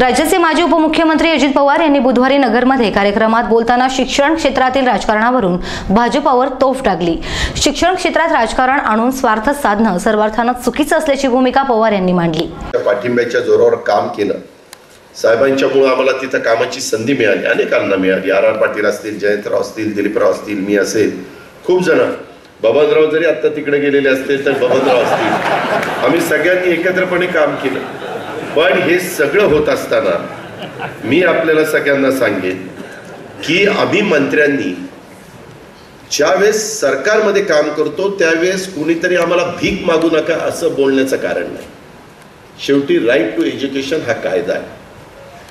राज्याचे माजी उपमुख्यमंत्री अजित पवार यांनी बुधवारी नगरमध्ये कार्यक्रमात बोलताना शिक्षण क्षेत्रातील राजकारणावरून भाजपावर तोफ टाकली. शिक्षण क्षेत्रात राजकारण आणून स्वार्थ साधणं सर्वार्थानं चुकीचं असल्याची भूमिका पवार यांनी मांडली. पाठिंब्याच्या जोरावर काम केलं. साहेबांच्यामुळं आम्हाला तिथं कामाची संधी मिळाली अनेकांना मिळाली. आर आर पाटील असतील जयंतराव असतील दिलीपराव असतील मी असेल. खूप जण. बबनराव जरी आत्ता तिकडे गेलेले असतील तर बबनराव असतील. आम्ही सगळ्यांनी एकत्रपणे काम केलं. पण हे सगळं होत असताना मी आपल्याला सगळ्यांना सांगेन की आम्ही मंत्र्यांनी ज्यावेळेस सरकारमध्ये काम करतो त्यावेळेस कुणीतरी आम्हाला भीक मागू नका असं बोलण्याचं कारण नाही शेवटी राईट टू एज्युकेशन हा कायदा आहे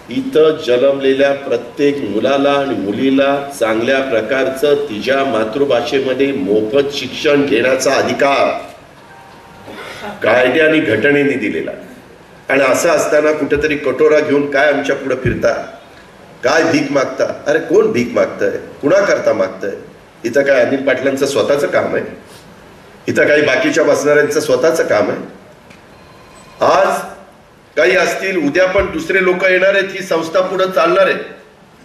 इथं जन्मलेल्या प्रत्येक मुलाला आणि मुलीला चांगल्या प्रकारचं तिच्या मातृभाषेमध्ये मोफत शिक्षण घेण्याचा अधिकार कायदे आणि घटनेने दिलेला आहे. आणि असं असताना कुठेतरी कटोरा घेऊन काय आमच्या पुढे फिरता? काय भीक मागता? अरे कोण भीक मागतंय? कुणाकरता मागतंय? इथं काय अनिल पाटलांचं स्वतःचं काम आहे? इथं काही बाकीच्या बसणाऱ्यांचं स्वतःचं काम आहे? आज काही असतील उद्या पण दुसरे लोक येणार आहेत ही संस्था पुढे चालणार आहे.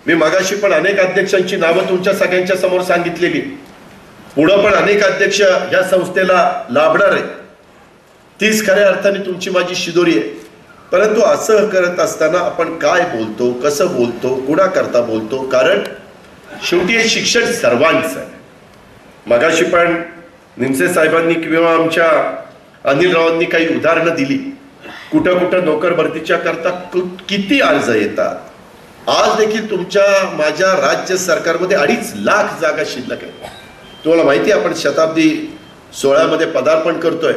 मी मगाशी पण अनेक अध्यक्षांची नावं तुमच्या सगळ्यांच्या समोर सांगितलेली. पुढं पण अनेक अध्यक्ष या संस्थेला लाभणार आहेत. तीच खऱ्या अर्थाने तुमची माझी शिदोरी आहे. परंतु असं करत असताना आपण काय बोलतो कसं बोलतो कुणाकरता बोलतो? कारण शेवटी हे शिक्षण सर्वांचं आहे. मगाशी पण निमसे साहेबांनी किंवा आमच्या अनिल रावांनी काही उदाहरणं दिली. कुठं कुठं नोकर भरतीच्या करता किती अर्ज येतात? आज देखील तुमच्या माझ्या राज्य सरकारमध्ये अडीच लाख जागा शिल्लक आहे तुम्हाला माहिती आहे आपण शताब्दी सोळामध्ये पदार्पण करतोय.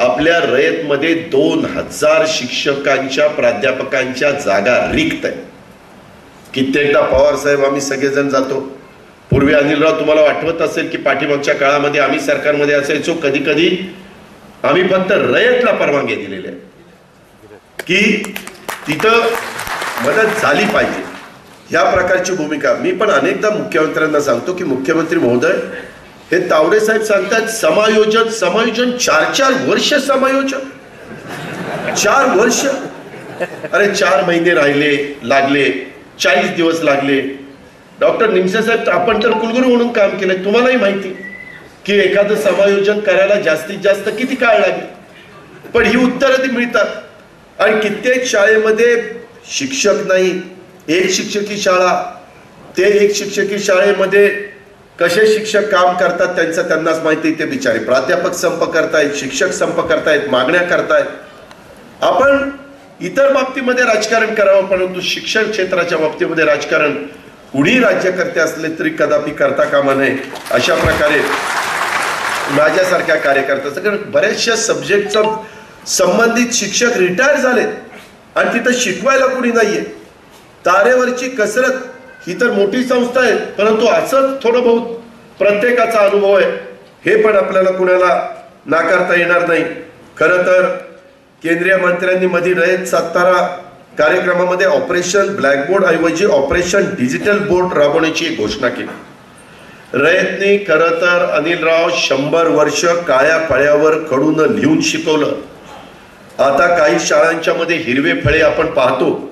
आपल्या रयतमध्ये दोन हजार शिक्षकांच्या प्राध्यापकांच्या जागा रिक्त आहे कित्येकदा पवार साहेब आम्ही सगळेजण जातो. पूर्वी अनिलराव तुम्हाला आठवत असेल की पाठीमागच्या काळामध्ये आम्ही सरकारमध्ये असायचो कधी कधी आम्ही फक्त रयतला परवानगी दिलेली आहे. की तिथं मदत झाली पाहिजे. ह्या प्रकारची भूमिका. मी पण अनेकदा मुख्यमंत्र्यांना सांगतो की मुख्यमंत्री महोदय हे तावडे साहेब सांगतात समायोजन समायोजन चार चार वर्ष समायोजन. चार वर्ष. अरे चार महिने राहिले लागले चाळीस दिवस लागले. डॉक्टर निमसे साहेब आपण तर कुलगुरू म्हणून काम केलंय. तुम्हालाही माहिती की एखादं समायोजन करायला जास्तीत जास्त किती काळ लागेल? पण ही उत्तरं ती मिळतात. आणि कित्येक शाळेमध्ये शिक्षक नाही. एक शिक्षकी शाळा ते एक शिक्षकी शाळेमध्ये कसे शिक्षक काम करतात त्यांचं त्यांनाच माहिती ते बिचारे. प्राध्यापक संप करतायत शिक्षक संप करतायत मागण्या करतायत. आपण इतर बाबतीमध्ये राजकारण करावं परंतु शिक्षण क्षेत्राच्या बाबतीमध्ये राजकारण कुणी राज्यकर्ते असले तरी कदापि करता कामा नये अशा प्रकारे माझ्यासारख्या कार्यकर्त्याचं कारण बऱ्याचशा सब्जेक्टचा संबंधित शिक्षक रिटायर झालेत. आणि तिथं शिकवायला कुणी नाहीये. तारेवरची कसरत ही तर मोठी संस्था आहे परंतु असंच थोडं बहुत प्रत्येकाचा अनुभव आहे. हे पण आपल्याला कुणाला नाकारता येणार नाही. खरं तर केंद्रीय मंत्र्यांनी मध्ये रयत सातारा कार्यक्रमामध्ये ऑपरेशन ब्लॅकबोर्ड ऐवजी ऑपरेशन डिजिटल बोर्ड राबवण्याची एक घोषणा केली. रयतने खरं तर अनिलराव शंभर वर्ष काळ्या फळ्यावर कडून लिहून शिकवलं. आता काही शाळांच्या मध्ये हिरवे फळे आपण पाहतो.